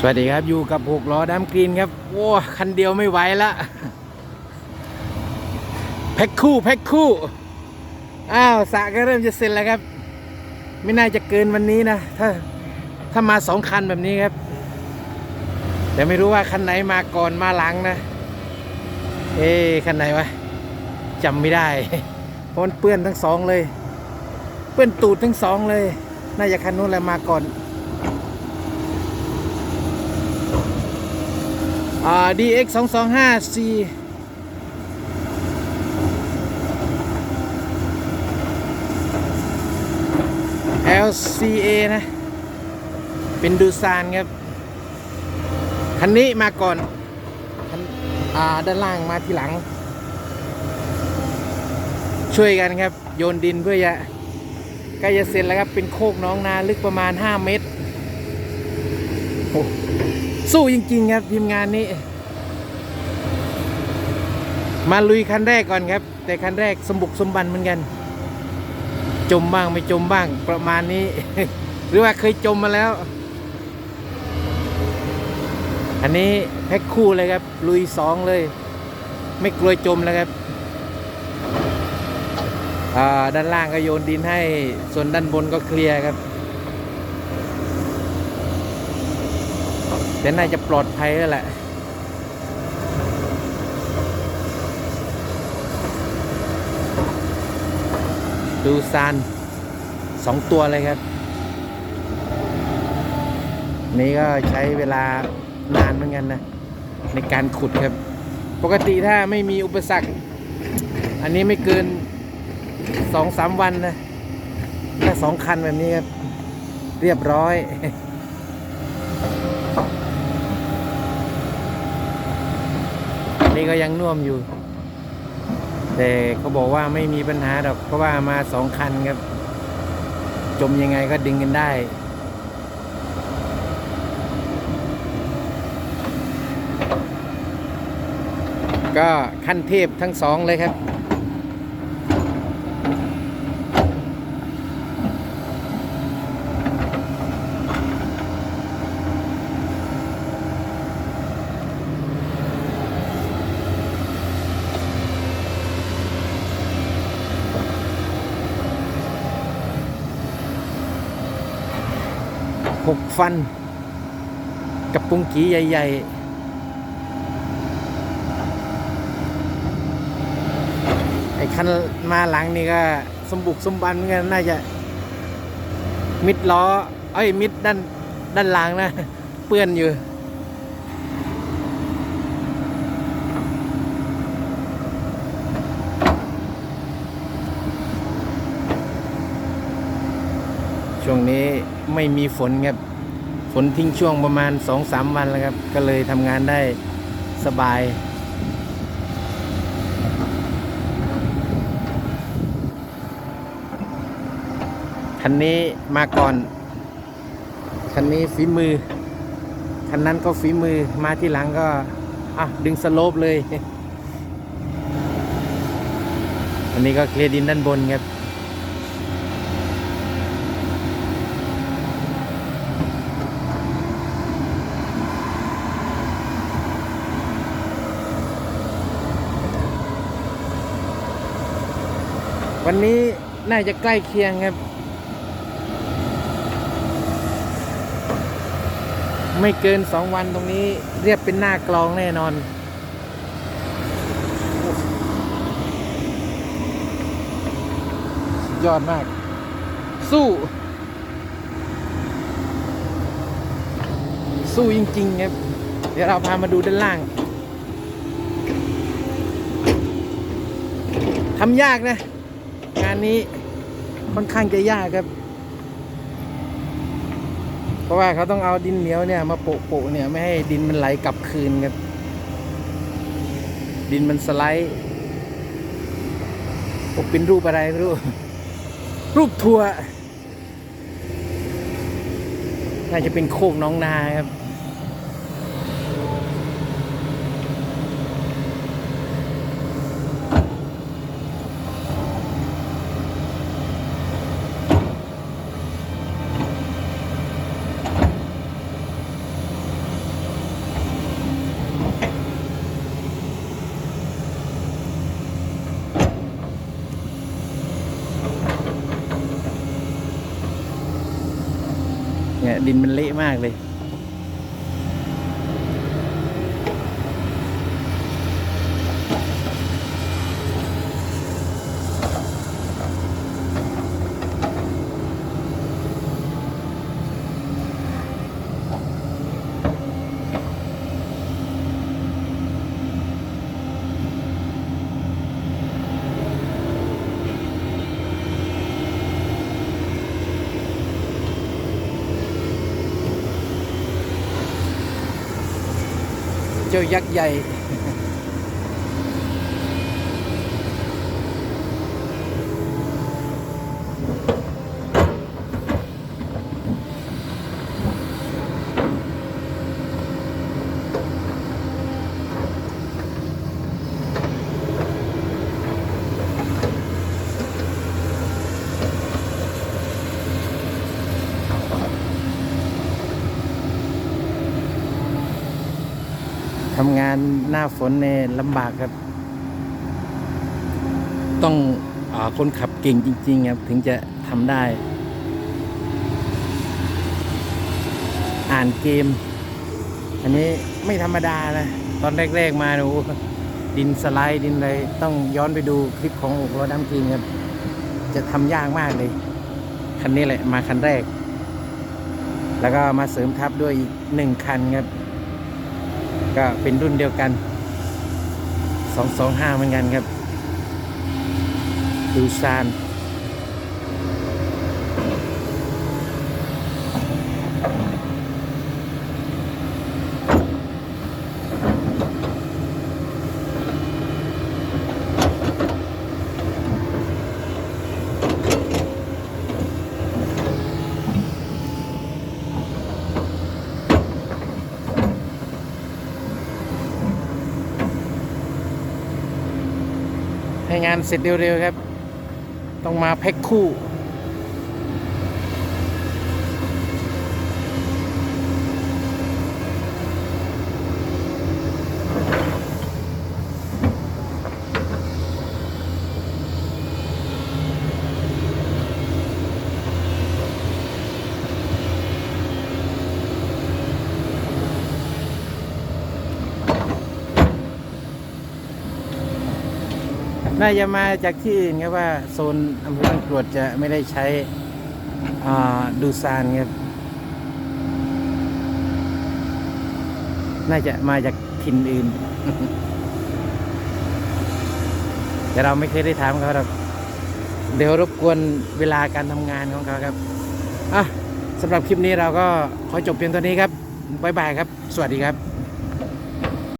สวัสดีครับอยู่กับหกล้อดำกรีนครับโอ้คันเดียวไม่ไหวละแพ็คคู่แพ็คคู่อ้าวสระก็เริ่มจะเสร็จแล้วครับ ไม่น่าจะเกินวันนี้นะถ้าถ้ามาสองคันแบบนี้ครับ แต่ไม่รู้ว่าคันไหนมาก่อนมาหลังนะ เอ๊คันไหนวะจำไม่ได้เพราะมันเปื้อนทั้งสองเลย เปื้อนตูดทั้งสองเลย น่าจะคันนู้นแหละมาก่อน อ่า DX 2 2 5 C LCA นะ เป็นดูซานครับ คันนี้มาก่อนนอ่าด้านล่างมาทีหลัง ช่วยกันครับ โยนดินเพื่อจะใกล้จะเสร็จแล้วครับ เป็นโคกน้องนาลึกประมาณ 5 เมตรโอ้ สู้จริงๆครับทีมงานนี้ มาลุยคันแรกก่อนครับ แต่คันแรกสมบุกสมบันเหมือนกัน จมบ้างไม่จมบ้างประมาณนี้ หรือว่าเคยจมมาแล้ว อันนี้แพ็คคู่เลยครับ ลุยสองเลย ไม่กลัวจมแล้วครับด้านล่างก็โยนดินให้ส่วนด้านบนก็เคลียร์ครับ แต่น่าจะปลอดภัยแล้วแหละดูซานสองตัวเลยครับ นี่ก็ใช้เวลานานเหมือนกันนะ ในการขุดครับ ปกติถ้าไม่มีอุปสรรค อันนี้ไม่เกินสองสามวันนะ ถ้าสองคันแบบนี้ครับ เรียบร้อย นี้ก็ยังน่วมอยู่ แต่เขาบอกว่าไม่มีปัญหาหรอกเพราะว่ามาสองคันครับ จมยังไงก็ดึงกันได้ก็ขั้นเทพทั้งสองเลยครับ หกฟัน กับปุงกีใหญ่ ๆไอ้คันมาหลังนี่ก็สมบุกสมบันเหมือนกันน่าจะ มิดล้อ เอ้ยมิดด้านด้านหลังนะ เปื้อนอยู่ ช่วงนี้ไม่มีฝนครับ ฝนทิ้งช่วงประมาณสองสามวันแล้วครับ ก็เลยทำงานได้สบาย คันนี้มาก่อน คันนี้ฝีมือ คันนั้นก็ฝีมือ มาที่หลังก็ อะ ดึงสโลปเลย อันนี้ก็เคลียร์ดินด้านบนครับ วันนี้น่าจะใกล้เคียงครับ ไม่เกินสองวันตรงนี้เรียบเป็นหน้ากลองแน่นอนยอดมาก สู้ สู้จริงๆครับ เดี๋ยวเราพามาดูด้านล่างทำยากนะ งานนี้ค่อนข้างจะยากครับ เพราะว่าเขาต้องเอาดินเหนียวเนี่ยมาโปะๆเนี่ยไม่ให้ดินมันไหลกลับคืนครับ ดินมันสไลด์โอ้เป็นรูปอะไรไม่รู้ รูปทัวน่าจะเป็นโคกน้องนาครับ เนี่ยดินมันเละมากเลย เจ้ายักษ์ใหญ่ ทำงานหน้าฝนเนี่ยลำบากครับ ต้องอคนขับเก่งจริง ๆ ครับ ถึงจะทำได้ อ่านเกม อันนี้ไม่ธรรมดานะ ตอนแรก ๆ มาดูดินสไลด์ดินอะไรต้องย้อนไปดูคลิปของอกรถน้ำทีมครับ จะทำยากมากเลย คันนี้แหละมาคันแรก แล้วก็มาเสริมทับด้วยอีกหนึ่งคันครับ ก็เป็นรุ่นเดียวกัน 225 เหมือนกันครับดูซาน ให้งานเสร็จเร็วๆครับ ต้องมาแพ็คคู่ น่าจะมาจากที่อื่นครับว่าโซนอำเภอบ้านกรวดจะไม่ได้ใช้ดูซานครับ น่าจะมาจากถิ่นอื่น แต่เราไม่เคยได้ถามเขาหรอกเดี๋ยวรบกวนเวลาการทำงานของเขาครับอะสำหรับคลิปนี้เราก็ขอจบเพียงเท่านี้ครับบ๊ายบายครับ สวัสดีครับ